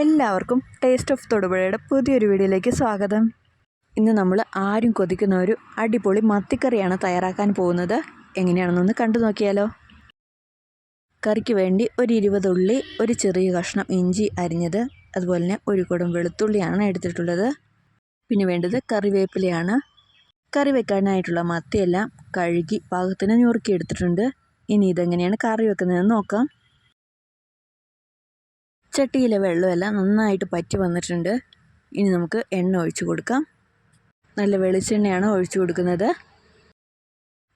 എല്ലാവർക്കും taste of തൊടുപുഴയുടെ പുതിയൊരു വീഡിയോയിലേക്ക് സ്വാഗതം. ഇന്ന് നമ്മൾ ആരും കൊതിക്കുന്ന ഒരു അടിപൊളി മത്തിക്കറിയാണ് തയ്യാറാക്കാൻ പോകുന്നത്. എങ്ങനെയാണെന്നൊന്ന് കണ്ടു നോക്കിയാലോ. കറിക്ക് വേണ്ടി ഒരു ഇരുപത് ഉള്ളി ഒരു ചെറിയ കഷ്ണം ഇഞ്ചി അരിഞ്ഞത് അതുപോലെ തന്നെ ഒരു കുടം വെളുത്തുള്ളിയാണ് എടുത്തിട്ടുള്ളത്. പിന്നെ വേണ്ടത് കറിവേപ്പിലയാണ്. കറി വെക്കാനായിട്ടുള്ള മത്തിയെല്ലാം കഴുകി പാകത്തിന് ഞുറുക്കി എടുത്തിട്ടുണ്ട്. ഇനി ഇതെങ്ങനെയാണ് കറി വെക്കുന്നതെന്ന് നോക്കാം. ചട്ടിയിലെ വെള്ളമെല്ലാം നന്നായിട്ട് പറ്റി വന്നിട്ടുണ്ട്. ഇനി നമുക്ക് എണ്ണ ഒഴിച്ചു കൊടുക്കാം. നല്ല വെളിച്ചെണ്ണയാണ് ഒഴിച്ചു കൊടുക്കുന്നത്.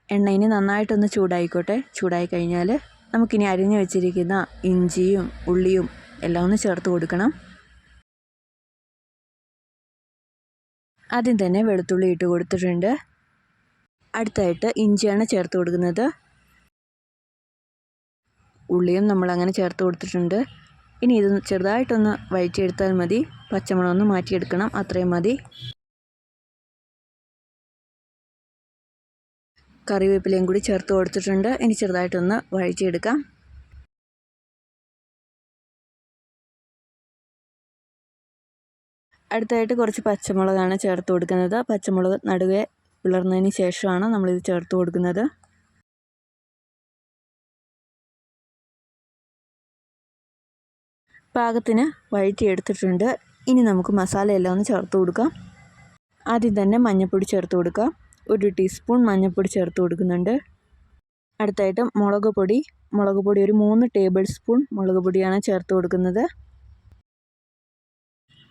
എണ്ണ ഇനി നന്നായിട്ടൊന്ന് ചൂടായിക്കോട്ടെ. ചൂടായി കഴിഞ്ഞാൽ നമുക്കിനി അരിഞ്ഞു വെച്ചിരിക്കുന്ന ഇഞ്ചിയും ഉള്ളിയും എല്ലാം ഒന്ന് ചേർത്ത് കൊടുക്കണം. ആദ്യം തന്നെ വെളുത്തുള്ളി ഇട്ട് കൊടുത്തിട്ടുണ്ട്. അടുത്തായിട്ട് ഇഞ്ചിയാണ് ചേർത്ത് കൊടുക്കുന്നത്. ഉള്ളിയും നമ്മളങ്ങനെ ചേർത്ത് കൊടുത്തിട്ടുണ്ട്. ഇനി ഇത് ചെറുതായിട്ടൊന്ന് വഴിച്ചെടുത്താൽ മതി. പച്ചമുളക് ഒന്ന് മാറ്റിയെടുക്കണം. അത്രയും മതി. കറിവേപ്പിലയും കൂടി ചേർത്ത് കൊടുത്തിട്ടുണ്ട്. ഇനി ചെറുതായിട്ടൊന്ന് വഴിച്ചെടുക്കാം അടുത്തായിട്ട് കുറച്ച് പച്ചമുളകാണ് ചേർത്ത് കൊടുക്കുന്നത്. പച്ചമുളക് നടുവേ പിളർന്നതിന് ശേഷമാണ് നമ്മളിത് ചേർത്ത് കൊടുക്കുന്നത്. പാകത്തിന് വഴറ്റിയെടുത്തിട്ടുണ്ട്. ഇനി നമുക്ക് മസാലയെല്ലാം ഒന്ന് ചേർത്ത് കൊടുക്കാം. ആദ്യം തന്നെ മഞ്ഞൾപ്പൊടി ചേർത്ത് കൊടുക്കാം. ഒരു ടീസ്പൂൺ മഞ്ഞൾപ്പൊടി ചേർത്ത് കൊടുക്കുന്നുണ്ട്. അടുത്തായിട്ട് മുളക് പൊടി. മുളക് പൊടി ഒരു മൂന്ന് ടേബിൾ സ്പൂൺ മുളക് പൊടിയാണ് ചേർത്ത് കൊടുക്കുന്നത്.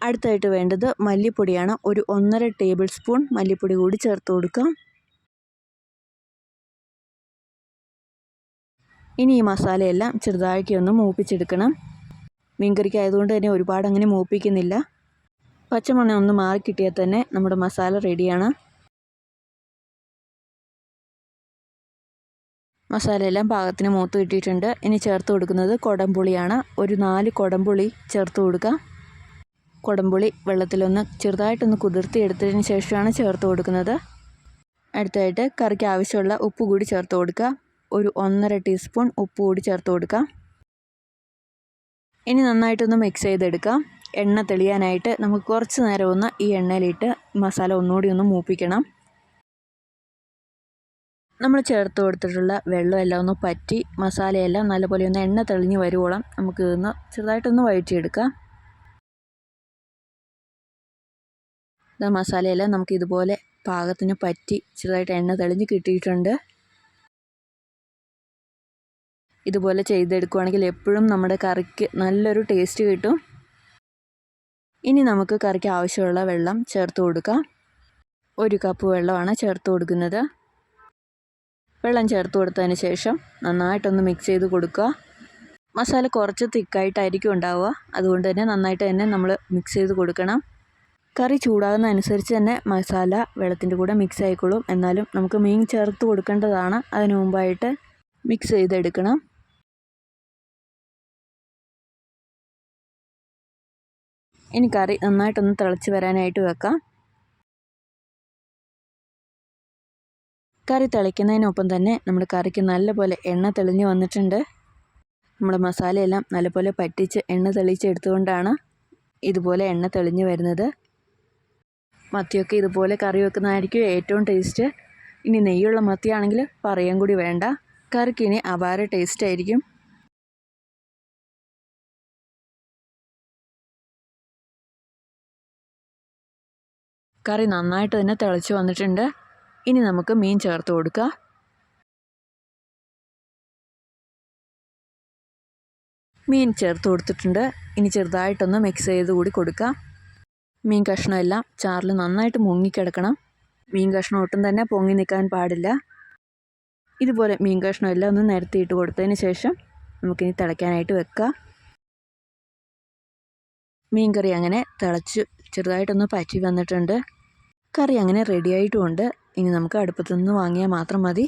അടുത്തായിട്ട് വേണ്ടത് മല്ലിപ്പൊടിയാണ്. ഒരു ഒന്നര ടേബിൾ സ്പൂൺ മല്ലിപ്പൊടി കൂടി ചേർത്ത് കൊടുക്കാം. ഇനി ഈ മസാലയെല്ലാം ചെറുതായിട്ട് ഒന്ന് മൂപ്പിച്ചെടുക്കണം. മീൻകറിക്ക് ആയതുകൊണ്ട് തന്നെ ഒരുപാട് അങ്ങനെ മൂപ്പിക്കുന്നില്ല. പച്ചമണ ഒന്ന് മാറി കിട്ടിയാൽ തന്നെ നമ്മുടെ മസാല റെഡിയാണ്. മസാല എല്ലാം പാകത്തിന് മൂത്ത് കിട്ടിയിട്ടുണ്ട്. ഇനി ചേർത്ത് കൊടുക്കുന്നത് കുടംപുളിയാണ്. ഒരു നാല് കുടംപുളി ചേർത്ത് കൊടുക്കുക കുടംപുളി വെള്ളത്തിലൊന്ന് ചെറുതായിട്ടൊന്ന് കുതിർത്തി എടുത്തതിന് ശേഷമാണ് ചേർത്ത് കൊടുക്കുന്നത്. അടുത്തായിട്ട് കറിക്ക് ആവശ്യമുള്ള ഉപ്പ് കൂടി ചേർത്ത് കൊടുക്കുക ഒരു ഒന്നര ടീസ്പൂൺ ഉപ്പ് കൂടി ചേർത്ത് കൊടുക്കുക ഇനി നന്നായിട്ടൊന്ന് മിക്സ് ചെയ്തെടുക്കാം. എണ്ണ തെളിയാനായിട്ട് നമുക്ക് കുറച്ച് നേരം ഒന്ന് ഈ എണ്ണയിലിട്ട് മസാല ഒന്നുകൂടി ഒന്ന് മൂപ്പിക്കണം. നമ്മൾ ചേർത്ത് കൊടുത്തിട്ടുള്ള വെള്ളമെല്ലാം ഒന്ന് പറ്റി മസാലയെല്ലാം നല്ലപോലെ ഒന്ന് എണ്ണ തെളിഞ്ഞ് വരുവോളം നമുക്ക് ഒന്ന് ചെറുതായിട്ടൊന്ന് വഴറ്റിയെടുക്കാം. മസാലയെല്ലാം നമുക്ക് ഇതുപോലെ പാകത്തിന് പറ്റി ചെറുതായിട്ട് എണ്ണ തെളിഞ്ഞ് കിട്ടിയിട്ടുണ്ട്. ഇതുപോലെ ചെയ്തെടുക്കുകയാണെങ്കിൽ എപ്പോഴും നമ്മുടെ കറിക്ക് നല്ലൊരു ടേസ്റ്റ് കിട്ടും. ഇനി നമുക്ക് കറിക്ക് ആവശ്യമുള്ള വെള്ളം ചേർത്ത് കൊടുക്കാം. ഒരു കപ്പ് വെള്ളമാണ് ചേർത്ത് കൊടുക്കുന്നത്. വെള്ളം ചേർത്ത് കൊടുത്തതിന് ശേഷം നന്നായിട്ടൊന്ന് മിക്സ് ചെയ്ത് കൊടുക്കുക. മസാല കുറച്ച് തിക്കായിട്ടായിരിക്കും ഉണ്ടാവുക. അതുകൊണ്ട് തന്നെ നന്നായിട്ട് തന്നെ നമ്മൾ മിക്സ് ചെയ്ത് കൊടുക്കണം. കറി ചൂടാകുന്ന അനുസരിച്ച് തന്നെ മസാല വെള്ളത്തിന്റെ കൂടെ മിക്സ് ആയിക്കോളും. എന്നാലും നമുക്ക് മീൻ ചേർത്ത് കൊടുക്കേണ്ടതാണ്. അതിനു മുമ്പായിട്ട് മിക്സ് ചെയ്തെടുക്കണം. ഇനി കറി നന്നായിട്ടൊന്ന് തിളച്ച് വരാനായിട്ട് വെക്കാം. കറി തിളയ്ക്കുന്നതിനൊപ്പം തന്നെ നമ്മുടെ കറിക്ക് നല്ലപോലെ എണ്ണ തെളിഞ്ഞ് വന്നിട്ടുണ്ട്. നമ്മുടെ മസാലയെല്ലാം നല്ലപോലെ പറ്റിച്ച് എണ്ണ തെളിച്ചെടുത്തുകൊണ്ടാണ് ഇതുപോലെ എണ്ണ തെളിഞ്ഞ് വരുന്നത്. മത്തിയൊക്കെ ഇതുപോലെ കറി വെക്കുന്നതായിരിക്കും ഏറ്റവും ടേസ്റ്റ്. ഇനി നെയ്യുള്ള മത്തിയാണെങ്കിൽ പറയാൻ കൂടി വേണ്ട. കറിക്ക് ഇനി അപാര ടേസ്റ്റ് ആയിരിക്കും. കറി നന്നായിട്ട് തന്നെ തിളച്ച് വന്നിട്ടുണ്ട്. ഇനി നമുക്ക് മീൻ ചേർത്ത് കൊടുക്കുക മീൻ ചേർത്ത് കൊടുത്തിട്ടുണ്ട്. ഇനി ചെറുതായിട്ടൊന്ന് മിക്സ് ചെയ്ത് കൂടി കൊടുക്കുക മീൻ കഷ്ണമെല്ലാം ചാറിൽ നന്നായിട്ട് മുങ്ങിക്കിടക്കണം. മീൻ കഷ്ണം ഒട്ടും തന്നെ പൊങ്ങി നിൽക്കാൻ പാടില്ല. ഇതുപോലെ മീൻ കഷ്ണമെല്ലാം ഒന്ന് നിരത്തിയിട്ട് കൊടുത്തതിന് ശേഷം നമുക്കിനി തിളയ്ക്കാനായിട്ട് വെക്കാം. മീൻ കറി അങ്ങനെ തിളച്ച് ചെറുതായിട്ടൊന്ന് പറ്റി വന്നിട്ടുണ്ട്. കറി അങ്ങനെ റെഡി ആയിട്ടുമുണ്ട് ഇനി നമുക്ക് അടുപ്പത്തു നിന്ന് വാങ്ങിയാൽ മാത്രം മതി.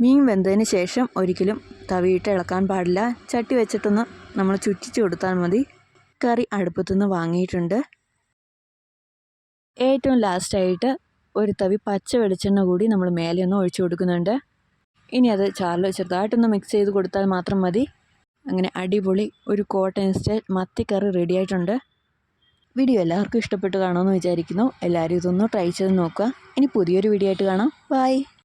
മീൻ വെന്തതിന് ശേഷം ഒരിക്കലും തവിയിട്ട് ഇളക്കാൻ പാടില്ല. ചട്ടി വെച്ചിട്ടൊന്ന് നമ്മൾ ചുറ്റിച്ച് കൊടുത്താൽ മതി. കറി അടുപ്പത്തുനിന്ന് വാങ്ങിയിട്ടുണ്ട്. ഏറ്റവും ലാസ്റ്റായിട്ട് ഒരു തവി പച്ച വെളിച്ചെണ്ണ കൂടി നമ്മൾ മേലെ ഒന്ന് ഒഴിച്ചു കൊടുക്കുന്നുണ്ട്. ഇനി അത് ചാറിൽ ചെറുതായിട്ടൊന്ന് മിക്സ് ചെയ്ത് കൊടുത്താൽ മാത്രം മതി. അങ്ങനെ അടിപൊളി ഒരു കോട്ടൺ സ്റ്റൈൽ മത്തിക്കറി റെഡി ആയിട്ടുണ്ട്. വീഡിയോ എല്ലാവർക്കും ഇഷ്ടപ്പെട്ട് കാണുമെന്ന് വിചാരിക്കുന്നു. എല്ലാവരും ഇതൊന്ന് ട്രൈ ചെയ്ത് നോക്കുക. ഇനി പുതിയൊരു വീഡിയോ ആയിട്ട് കാണാം. ബൈ